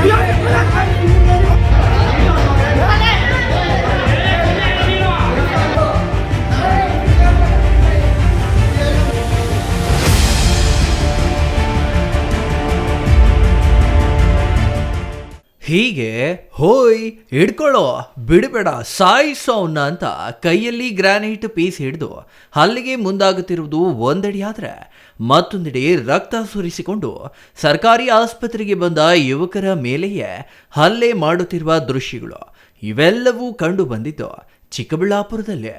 不要你不要。ಹೀಗೆ ಹೋಯ್ ಹಿಡ್ಕೊಳ್ಳೋ ಬಿಡಬೇಡ ಸಾಯಿಸೋ ಅವ್ನ ಅಂತ ಕೈಯಲ್ಲಿ ಗ್ರಾನೈಟ್ ಪೀಸ್ ಹಿಡಿದು ಹಲ್ಲಿಗೆ ಮುಂದಾಗುತ್ತಿರುವುದು ಒಂದೆಡೆ ಆದರೆ ಮತ್ತೊಂದೆಡೆ ರಕ್ತ ಸುರಿಸಿಕೊಂಡು ಸರ್ಕಾರಿ ಆಸ್ಪತ್ರೆಗೆ ಬಂದ ಯುವಕರ ಮೇಲೆಯೇ ಹಲ್ಲೆ ಮಾಡುತ್ತಿರುವ ದೃಶ್ಯಗಳು. ಇವೆಲ್ಲವೂ ಕಂಡು ಬಂದಿದ್ದು ಚಿಕ್ಕಬಳ್ಳಾಪುರದಲ್ಲಿ.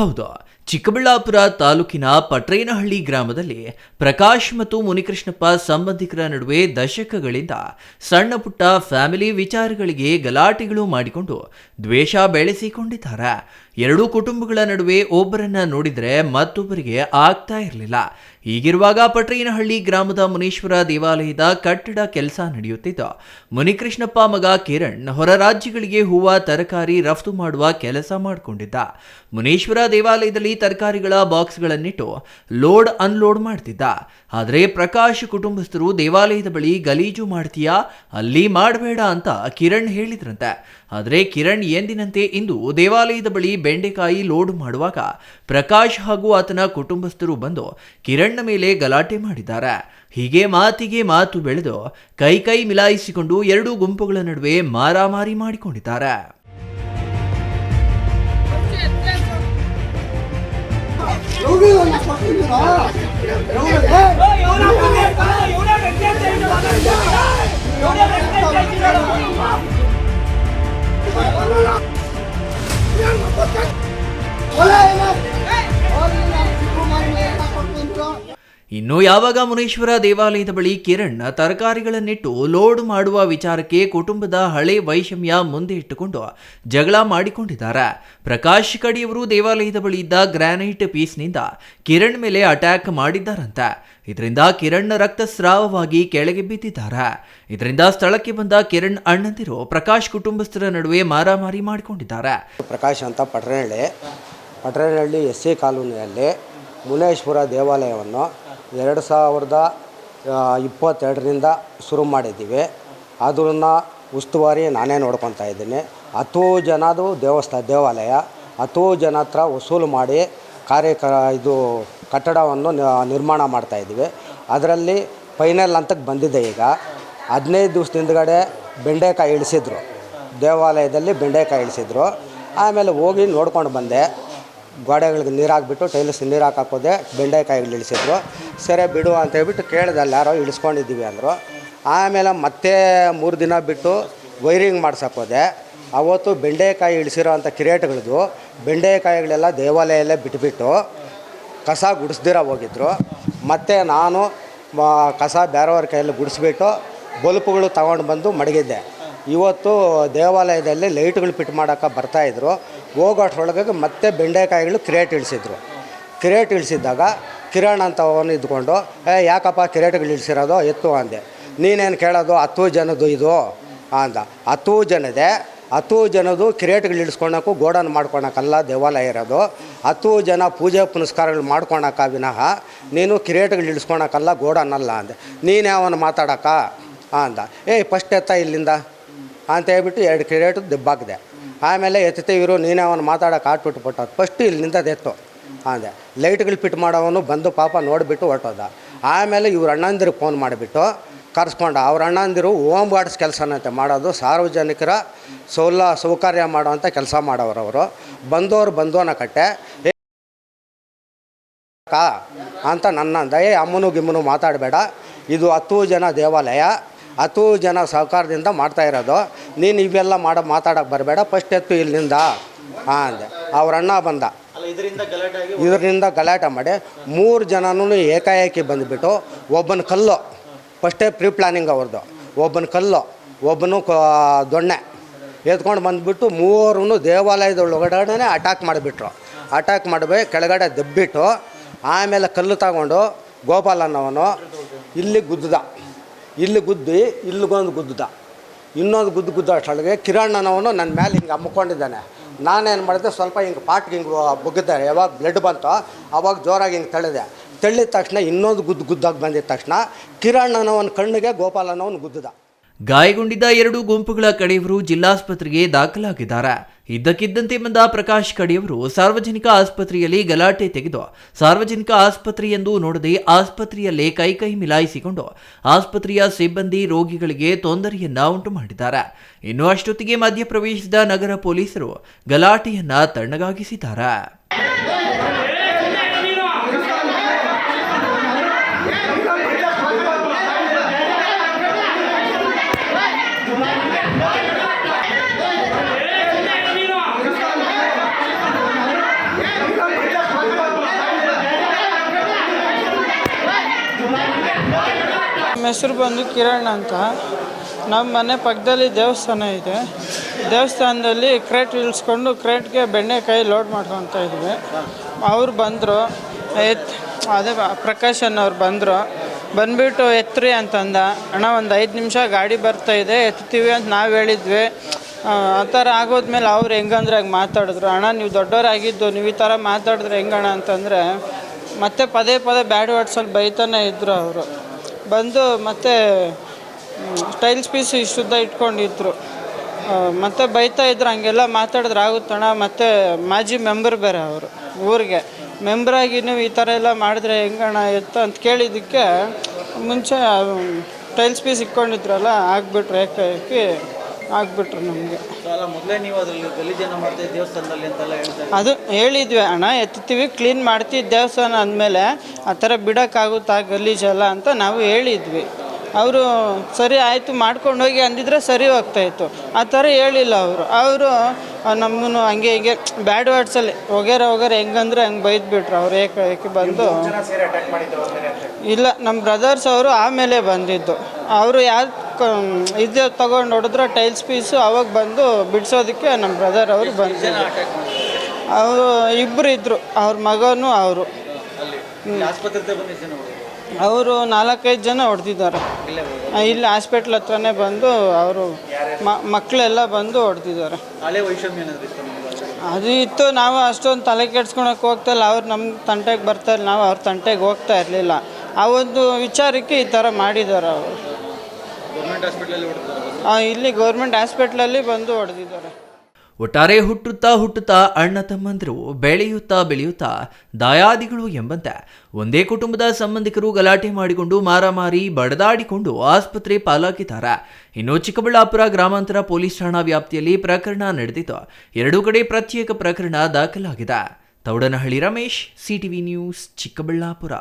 ಹೌದು. ಚಿಕ್ಕಬಳ್ಳಾಪುರ ತಾಲೂಕಿನ ಪಟ್ರೇನಹಳ್ಳಿ ಗ್ರಾಮದಲ್ಲಿ ಪ್ರಕಾಶ್ ಮತ್ತು ಮುನಿಕೃಷ್ಣಪ್ಪ ಸಂಬಂಧಿಕರ ನಡುವೆ ದಶಕಗಳಿಂದ ಸಣ್ಣ ಪುಟ್ಟ ಫ್ಯಾಮಿಲಿ ವಿಚಾರಗಳಿಗೆ ಗಲಾಟೆಗಳು ಮಾಡಿಕೊಂಡು ದ್ವೇಷ ಬೆಳೆಸಿಕೊಂಡಿದ್ದಾರೆ. ಎರಡೂ ಕುಟುಂಬಗಳ ನಡುವೆ ಒಬ್ಬರನ್ನ ನೋಡಿದ್ರೆ ಮತ್ತೊಬ್ಬರಿಗೆ ಆಗ್ತಾ ಇರಲಿಲ್ಲ. ಹೀಗಿರುವಾಗ ಪಟ್ರೇನಹಳ್ಳಿ ಗ್ರಾಮದ ಮುನೀಶ್ವರ ದೇವಾಲಯದ ಕಟ್ಟಡ ಕೆಲಸ ನಡೆಯುತ್ತಿದ್ದು ಮುನಿಕೃಷ್ಣಪ್ಪ ಮಗ ಕಿರಣ್ ಹೊರ ರಾಜ್ಯಗಳಿಗೆ ಹೂವ, ತರಕಾರಿ ರಫ್ತು ಮಾಡುವ ಕೆಲಸ ಮಾಡಿಕೊಂಡಿದ್ದ. ಮುನೀಶ್ವರ ದೇವಾಲಯದಲ್ಲಿ ತರಕಾರಿಗಳ ಬಾಕ್ಸ್ಗಳನ್ನಿಟ್ಟು ಲೋಡ್ ಅನ್ಲೋಡ್ ಮಾಡ್ತಿದ್ದ. ಆದರೆ ಪ್ರಕಾಶ್ ಕುಟುಂಬಸ್ಥರು ದೇವಾಲಯದ ಬಳಿ ಗಲೀಜು ಮಾಡ್ತೀಯಾ, ಅಲ್ಲಿ ಮಾಡಬೇಡ ಅಂತ ಕಿರಣ್ ಹೇಳಿದ್ರಂತೆ. ಆದರೆ ಕಿರಣ್ ಎಂದಿನಂತೆ ಇಂದು ದೇವಾಲಯದ ಬಳಿ ಬೆಂಡೆಕಾಯಿ ಲೋಡ್ ಮಾಡುವಾಗ ಪ್ರಕಾಶ್ ಹಾಗೂ ಆತನ ಕುಟುಂಬಸ್ಥರು ಬಂದು ಕಿರಣ್ನ ಮೇಲೆ ಗಲಾಟೆ ಮಾಡಿದ್ದಾರೆ. ಹೀಗೆ ಮಾತಿಗೆ ಮಾತು ಬೆಳೆದು ಕೈ ಕೈ ಮಿಲಾಯಿಸಿಕೊಂಡು ಎರಡೂ ಗುಂಪುಗಳ ನಡುವೆ ಮಾರಾಮಾರಿ ಮಾಡಿಕೊಂಡಿದ್ದಾರೆ. ಹೊಲ ಇಲ್ಲ ಇನ್ನು ಯಾವಾಗ ಮುನೇಶ್ವರ ದೇವಾಲಯದ ಬಳಿ ಕಿರಣ್ ತರಕಾರಿಗಳನ್ನಿಟ್ಟು ಲೋಡ್ ಮಾಡುವ ವಿಚಾರಕ್ಕೆ ಕುಟುಂಬದ ಹಳೆ ವೈಷಮ್ಯ ಮುಂದೆ ಇಟ್ಟುಕೊಂಡು ಜಗಳ ಮಾಡಿಕೊಂಡಿದ್ದಾರೆ. ಪ್ರಕಾಶ್ ಕಡಿಯವರು ದೇವಾಲಯದ ಬಳಿ ಇದ್ದ ಗ್ರಾನೈಟ್ ಪೀಸ್ನಿಂದ ಕಿರಣ್ ಮೇಲೆ ಅಟ್ಯಾಕ್ ಮಾಡಿದ್ದಾರಂತೆ. ಇದರಿಂದ ಕಿರಣ್ ರಕ್ತಸ್ರಾವವಾಗಿ ಕೆಳಗೆ ಬಿದ್ದಿದ್ದಾರೆ. ಇದರಿಂದ ಸ್ಥಳಕ್ಕೆ ಬಂದ ಕಿರಣ್ ಅಣ್ಣಂದಿರು ಪ್ರಕಾಶ್ ಕುಟುಂಬಸ್ಥರ ನಡುವೆ ಮಾರಾಮಾರಿ ಮಾಡಿಕೊಂಡಿದ್ದಾರೆ. ಪ್ರಕಾಶ್ ಅಂತ ಪಟರಹಳ್ಳಿ ಪಟರಹಳ್ಳಿ ಎಸ್ ಎ ಕಾಲೋನಿಯಲ್ಲಿ ಮುನೇಶ್ವರ ದೇವಾಲಯವನ್ನು ಎರಡು ಸಾವಿರದ ಇಪ್ಪತ್ತೆರಡರಿಂದ ಶುರು ಮಾಡಿದ್ದೀವಿ. ಅದನ್ನು ಉಸ್ತುವಾರಿ ನಾನೇ ನೋಡ್ಕೊತಾ ಇದ್ದೀನಿ. ಹತ್ತು ಜನದು ದೇವಸ್ಥಾನ ದೇವಾಲಯ. ಹತ್ತು ಜನ ಹತ್ರ ವಸೂಲು ಮಾಡಿ ಕಾರ್ಯಕ ಇದು ಕಟ್ಟಡವನ್ನು ನಿರ್ಮಾಣ ಮಾಡ್ತಾ ಇದ್ದೀವಿ. ಅದರಲ್ಲಿ ಫೈನಲ್ ಹಂತಕ್ಕೆ ಬಂದಿದೆ ಈಗ. ಹದಿನೈದು ದಿವ್ಸದ ಹಿಂದ್ಗಡೆ ಬೆಂಡೆಕಾಯಿ ಇಳಿಸಿದ್ರು. ದೇವಾಲಯದಲ್ಲಿ ಬೆಂಡೆಕಾಯಿ ಇಳಿಸಿದ್ರು. ಆಮೇಲೆ ಹೋಗಿ ನೋಡ್ಕೊಂಡು ಬಂದೆ. ಗೋಡೆಗಳಿಗೆ ನೀರು ಹಾಕ್ಬಿಟ್ಟು ಟೈಲ್ಸ್ ನೀರು ಹಾಕೋದೆ ಬೆಂಡೆಕಾಯಿಗಳು ಇಳಿಸಿದ್ರು. ಸರಿ ಬಿಡು ಅಂತ ಹೇಳ್ಬಿಟ್ಟು ಕೇಳಿದೆ ಅಲ್ಲಿ ಯಾರೋ ಇಳಿಸ್ಕೊಂಡಿದ್ದೀವಿ ಅಂದರು. ಆಮೇಲೆ ಮತ್ತೆ ಮೂರು ದಿನ ಬಿಟ್ಟು ವೈರಿಂಗ್ ಮಾಡ್ಸೋಕೋದೆ ಅವತ್ತು ಬೆಂಡೆಕಾಯಿ ಇಳಿಸಿರೋ ಅಂಥ ಕಿರೇಟ್ಗಳದ್ದು ಬೆಂಡೆಕಾಯಿಗಳೆಲ್ಲ ದೇವಾಲಯಲ್ಲೇ ಬಿಟ್ಬಿಟ್ಟು ಕಸ ಗುಡಿಸ್ದಿರ ಹೋಗಿದ್ರು. ಮತ್ತು ನಾನು ಕಸ ಬೇರೆಯವ್ರ ಕೈಯಲ್ಲಿ ಗುಡಿಸ್ಬಿಟ್ಟು ಬಲ್ಪುಗಳು ತಗೊಂಡು ಬಂದು ಮಡಗಿದ್ದೆ. ಇವತ್ತು ದೇವಾಲಯದಲ್ಲಿ ಲೈಟ್ಗಳು ಫಿಟ್ ಮಾಡೋಕೆ ಬರ್ತಾಯಿದ್ರು ಹೋಗೋಷ್ಟ್ರೊಳಗೆ ಮತ್ತೆ ಬೆಂಡೆಕಾಯಿಗಳು ಕ್ರೇಟ್ ಇಳಿಸಿದ್ರು. ಕ್ರೇಟ್ ಇಳಿಸಿದ್ದಾಗ ಕಿರಣ್ ಅಂತ ಅವನು ಇದ್ಕೊಂಡು, ಏ, ಯಾಕಪ್ಪ ಕಿರೇಟ್ಗಳು ಇಳಿಸಿರೋದು? ಎತ್ತು ಅಂದೆ. ನೀನೇನು ಕೇಳೋದು? ಹತ್ತು ಜನದ್ದು ಇದು ಅಂದ. ಹತ್ತು ಜನದೆ, ಹತ್ತು ಜನದು ಕಿರೇಟ್ಗಳು ಇಳಿಸ್ಕೊಳಕ್ಕೂ ಗೋಡನ್ ಮಾಡ್ಕೊಳಕ್ಕಲ್ಲ ದೇವಾಲಯ ಇರೋದು. ಹತ್ತು ಜನ ಪೂಜೆ ಪುನಸ್ಕಾರಗಳು ಮಾಡ್ಕೊಳಕ್ಕ ವಿನಃ ನೀನು ಕಿರೇಟ್ಗಳು ಇಳಿಸ್ಕೊಳಕ್ಕಲ್ಲ ಗೋಡನ್ ಅಲ್ಲ ಅಂದೆ. ನೀನೇ ಅವನು ಮಾತಾಡೋಕ್ಕ ಅಂದ. ಏಯ್, ಫಸ್ಟ್ ಎತ್ತ ಇಲ್ಲಿಂದ. ಅಂತ ಹೇಳ್ಬಿಟ್ಟು ಎರಡು ಕಿರೇಟು ದೆಬ್ಬಾಕಿದೆ. ಆಮೇಲೆ ಎತ್ತೀವಿರು ನೀನೇ ಅವನು ಮಾತಾಡೋಕೆ ಆಟ್ಬಿಟ್ಟು ಪಟ್ಟ. ಫಸ್ಟ್ ಇಲ್ಲಿ ನಿಂತದೆತ್ತು ಅಂದೆ ಲೈಟ್ಗಳು ಫಿಟ್ ಮಾಡೋವನು ಬಂದು ಪಾಪ ನೋಡಿಬಿಟ್ಟು ಹೊರಟೋದ. ಆಮೇಲೆ ಇವ್ರ ಅಣ್ಣಂದಿರು ಫೋನ್ ಮಾಡಿಬಿಟ್ಟು ಕರೆಸ್ಕೊಂಡ. ಅವ್ರ ಅಣ್ಣಂದಿರು ಓಮ್ ಗಾರ್ಡ್ಸ್ ಕೆಲಸನಂತೆ ಮಾಡೋದು. ಸಾರ್ವಜನಿಕರ ಸೌಲ, ಸೌಕರ್ಯ ಮಾಡೋವಂಥ ಕೆಲಸ ಮಾಡೋರು ಅವರು. ಬಂದವರು ಬಂದೋನ ಕಟ್ಟೆ. ಅಂತ ನನ್ನ ಅಂದ ಅಮ್ಮನು ಗಿಮ್ಮನು ಮಾತಾಡಬೇಡ. ಇದು ಹತ್ತು ಜನ ದೇವಾಲಯ. ಹತ್ತು ಜನ ಸಹಕಾರದಿಂದ ಮಾಡ್ತಾ ಇರೋದು. ನೀನು ಇವೆಲ್ಲ ಮಾಡೋ ಮಾತಾಡೋಕೆ ಬರಬೇಡ ಫಸ್ಟ್ ಎತ್ತು ಇಲ್ಲಿಂದ. ಹಾಂ ಅಂದೆ. ಅವ್ರ ಅಣ್ಣ ಬಂದ. ಇದರಿಂದ ಗಲಾಟೆ ಇದರಿಂದ ಗಲಾಟೆ ಮಾಡಿ ಮೂರು ಜನನೂ ಏಕಾಏಕಿ ಬಂದುಬಿಟ್ಟು ಒಬ್ಬನ ಕಲ್ಲು ಫಸ್ಟೇ ಪ್ರೀ ಪ್ಲಾನಿಂಗ್ ಅವ್ರದ್ದು ಒಬ್ಬನ ಕಲ್ಲು ಒಬ್ಬನು ಕ ದೊಣ್ಣೆ ಎತ್ಕೊಂಡು ಬಂದುಬಿಟ್ಟು ಮೂವರು ದೇವಾಲಯದ ಒಳಗಡೆ ಅಟ್ಯಾಕ್ ಮಾಡಿಬಿಟ್ರು. ಅಟ್ಯಾಕ್ ಮಾಡಬೇಕು ಕೆಳಗಡೆ ದಬ್ಬಿಟ್ಟು ಆಮೇಲೆ ಕಲ್ಲು ತಗೊಂಡು ಗೋಪಾಲನವನು ಅನ್ನೋವನು ಇಲ್ಲಿ ಗುದ್ದದ. ಇಲ್ಲಿ ಗುದ್ದಿ ಇಲ್ಲಿಗೊಂದು ಗುದ್ದ. ಇನ್ನೊಂದು ಗುದ್ದು ಗುದ್ದ ಅಷ್ಟೊಳಗೆ ನನ್ನ ಮೇಲೆ ಹಿಂಗೆ ಅಮ್ಕೊಂಡಿದ್ದಾನೆ ನಾನೇನು ಮಾಡಿದೆ, ಸ್ವಲ್ಪ ಹಿಂಗೆ ಪಾಟ್ಗೆ ಹಿಂಗೆ ಬುಗ್ಗಿದ್ದೆ ಯಾವಾಗ ಬ್ಲಡ್ ಬಂತೋ, ಅವಾಗ ಜೋರಾಗಿ ಹಿಂಗೆ ತಳ್ಳಿದೆ. ತಳ್ಳಿದ ತಕ್ಷಣ ಇನ್ನೊಂದು ಗುದ್ದು ಗುದ್ದಾಗಿ ಬಂದಿದ ತಕ್ಷಣ ಕಿರಣ್ಣನವನ ಕಣ್ಣಿಗೆ ಗೋಪಾಲನವನು ಗುದ್ದದ. ಗಾಯಗೊಂಡಿದ್ದ ಎರಡು ಗುಂಪುಗಳ ಕಡೆಯವರು ಜಿಲ್ಲಾಸ್ಪತ್ರೆಗೆ ದಾಖಲಾಗಿದ್ದಾರೆ. ಇದ್ದಕ್ಕಿದ್ದಂತೆ ಬಂದ ಪ್ರಕಾಶ್ ಕಡೆಯವರು ಸಾರ್ವಜನಿಕ ಆಸ್ಪತ್ರೆಯಲ್ಲಿ ಗಲಾಟೆ ತೆಗೆದು ಸಾರ್ವಜನಿಕ ಆಸ್ಪತ್ರೆ ಎಂದು ನೋಡದೆ ಆಸ್ಪತ್ರೆಯಲ್ಲೇ ಕೈಕೈ ಮಿಲಾಯಿಸಿಕೊಂಡು ಆಸ್ಪತ್ರೆಯ ಸಿಬ್ಬಂದಿ ರೋಗಿಗಳಿಗೆ ತೊಂದರೆಯನ್ನ ಉಂಟು ಮಾಡಿದ್ದಾರೆ ಇನ್ನು ಅಷ್ಟೊತ್ತಿಗೆ ಮಧ್ಯಪ್ರವೇಶಿಸಿದ ನಗರ ಪೊಲೀಸರು ಗಲಾಟೆಯನ್ನ ತಣ್ಣಗಾಗಿಸಿದ್ದಾರೆ. ನಮ್ಮ ಹೆಸರು ಬಂದು ಕಿರಣ್ ಅಂತ. ನಮ್ಮ ಮನೆ ಪಕ್ಕದಲ್ಲಿ ದೇವಸ್ಥಾನ ಇದೆ. ದೇವಸ್ಥಾನದಲ್ಲಿ ಕ್ರೇಟ್ ಇಳಿಸ್ಕೊಂಡು ಕ್ರೇಟ್ಗೆ ಬೆಣ್ಣೆಕಾಯಿ ಲೋಡ್ ಮಾಡ್ಕೊತಾ ಇದ್ವಿ. ಅವ್ರು ಬಂದರು. ಎತ್, ಅದೇ ಪ್ರಕಾಶ್ ಅನ್ನೋರು ಬಂದರು. ಬಂದ್ಬಿಟ್ಟು ಎತ್ರಿ ಅಂತಂದ. ಅಣ್ಣ, ಒಂದು ಐದು ನಿಮಿಷ ಗಾಡಿ ಬರ್ತಾ ಇದೆ, ಎತ್ತೀವಿ ಅಂತ ನಾವು ಹೇಳಿದ್ವಿ. ಆ ಥರ ಆಗೋದ್ಮೇಲೆ ಅವ್ರು ಹೆಂಗಂದ್ರೆ ಹಂಗೆ ಮಾತಾಡಿದ್ರು. ಅಣ್ಣ, ನೀವು ದೊಡ್ಡವರಾಗಿದ್ದು ನೀವು ಈ ಥರ ಮಾತಾಡಿದ್ರೆ ಹೆಂಗಣ್ಣ ಅಂತಂದರೆ ಮತ್ತೆ ಪದೇ ಪದೇ ಬ್ಯಾಡ್ ವರ್ಡ್ಸಲ್ಲಿ ಬೈತಾನೆ ಇದ್ದರು ಅವರು. ಬಂದು ಮತ್ತೆ ಟೈಲ್ಸ್ ಪೀಸ್ ಇಷ್ಟುದ್ದ ಇಟ್ಕೊಂಡಿದ್ರು. ಮತ್ತೆ ಬೈತಾ ಇದ್ರು, ಹಂಗೆಲ್ಲ ಮಾತಾಡಿದ್ರೆ ಆಗುತ್ತಣ ಮತ್ತೆ ಮಾಜಿ ಮೆಂಬರ್ ಬೇರೆ ಅವರು, ಊರಿಗೆ. ಮೆಂಬ್ರಾಗಿ ನೀವು ಈ ಥರ ಎಲ್ಲ ಮಾಡಿದ್ರೆ ಹೆಂಗಣ ಎತ್ತ ಅಂತ ಕೇಳಿದ್ದಕ್ಕೆ, ಮುಂಚೆ ಟೈಲ್ಸ್ ಪೀಸ್ ಇಟ್ಕೊಂಡಿದ್ರಲ್ಲ, ಆಗ್ಬಿಟ್ರು ಏಕಾಏಕಿ ಆಗ್ಬಿಟ್ರು ನಮಗೆ. ಅಲ್ಲ ಮೊದಲೇ ನೀವು ಅದ್ರಲ್ಲಿ ಗಲೀಜನ್ನ ಮಾಡ್ತಾ ದೇವಸ್ಥಾನದಲ್ಲಿ ಅಂತೆಲ್ಲ ಹೇಳ್ತಾ ಅದು ಹೇಳಿದ್ವಿ ಅಣ್ಣ ಎತ್ತೀವಿ ಕ್ಲೀನ್ ಮಾಡ್ತೀವಿ ದೇವಸ್ಥಾನ ಅಂದಮೇಲೆ ಆ ಥರ ಬಿಡೋಕ್ಕಾಗುತ್ತಾ ಗಲೀಜೆಲ್ಲ ಅಂತ ನಾವು ಹೇಳಿದ್ವಿ. ಅವರು ಸರಿ ಆಯಿತು ಮಾಡ್ಕೊಂಡು ಹೋಗಿ ಅಂದಿದ್ರೆ ಸರಿ ಹೋಗ್ತಾಯಿತ್ತು ಆ ಥರ ಹೇಳಿಲ್ಲ ಅವರು. ಅವರು ನಮ್ಮನ್ನು ಹಂಗೆ ಹಿಂಗೆ ಬ್ಯಾಡ್ ವರ್ಡ್ಸಲ್ಲಿ ಹೋಗ್ಯಾರ ಹೋಗ್ಯಾರ ಹೆಂಗಂದ್ರೆ ಹಂಗೆ ಬೈದ್ಬಿಟ್ರು ಅವ್ರು ಏಕೆ ಬಂದು? ಇಲ್ಲ ನಮ್ಮ ಬ್ರದರ್ಸ್ ಅವರು ಆಮೇಲೆ ಬಂದಿದ್ದು. ಅವರು ಯಾರು ಇದು ತಗೊಂಡು ಹೊಡೆದ್ರೆ ಟೈಲ್ಸ್ ಪೀಸು ಅವಾಗ ಬಂದು ಬಿಡಿಸೋದಕ್ಕೆ ನಮ್ಮ ಬ್ರದರ್ ಅವರು ಬಂದು ಅವರು ಇಬ್ಬರು ಇದ್ದರು ಅವ್ರ ಮಗನೂ ಅವರು? ಅವರು ನಾಲ್ಕೈದು ಜನ ಹೊಡೆದಿದ್ದಾರೆ. ಇಲ್ಲಿ ಹಾಸ್ಪಿಟ್ಲ್ ಹತ್ರನೇ ಬಂದು ಅವರು ಮಕ್ಕಳೆಲ್ಲ ಬಂದು ಹೊಡೆದಿದ್ದಾರೆ? ಅದು ಇತ್ತು ನಾವು ಅಷ್ಟೊಂದು ತಲೆ ಕೆಡ್ಸ್ಕೊಳಕ್ಕೆ ಹೋಗ್ತಾ ಇಲ್ಲ ಅವ್ರು ನಮ್ಮ ತಂಟೆಗೆ ಬರ್ತಾ ಇಲ್ಲ ನಾವು ಅವ್ರ ತಂಟೆಗೆ ಹೋಗ್ತಾ ಇರಲಿಲ್ಲ. ಆ ಒಂದು ವಿಚಾರಕ್ಕೆ ಈ ಥರ ಮಾಡಿದ್ದಾರೆ ಅವರು. ಗೌರ್ಮೆಂಟ್ ಹಾಸ್ಪಿಟಲಲ್ಲಿ ಇಲ್ಲಿ ಗೌರ್ಮೆಂಟ್ ಹಾಸ್ಪಿಟ್ಲಲ್ಲಿ ಬಂದು ಹೊಡೆದಿದ್ದಾರೆ ಒಟ್ಟಾರೆ ಹುಟ್ಟುತ್ತಾ ಹುಟ್ಟುತ್ತಾ ಅಣ್ಣ ತಮ್ಮಂದಿರು ಬೆಳೆಯುತ್ತಾ ಬೆಳೆಯುತ್ತಾ ದಾಯಾದಿಗಳು ಎಂಬಂತೆ ಒಂದೇ ಕುಟುಂಬದ ಸಂಬಂಧಿಕರು ಗಲಾಟೆ ಮಾಡಿಕೊಂಡು ಮಾರಾಮಾರಿ ಬಡದಾಡಿಕೊಂಡು ಆಸ್ಪತ್ರೆ ಪಾಲಾಗಿದ್ದಾರೆ ಇನ್ನು ಚಿಕ್ಕಬಳ್ಳಾಪುರ ಗ್ರಾಮಾಂತರ ಪೊಲೀಸ್ ಠಾಣಾ ವ್ಯಾಪ್ತಿಯಲ್ಲಿ ಪ್ರಕರಣ ನಡೆದಿತ್ತು ಎರಡೂ ಕಡೆ ಪ್ರತ್ಯೇಕ ಪ್ರಕರಣ ದಾಖಲಾಗಿದೆ. Thoudanahalli Ramesh CTV news Chikkaballapura.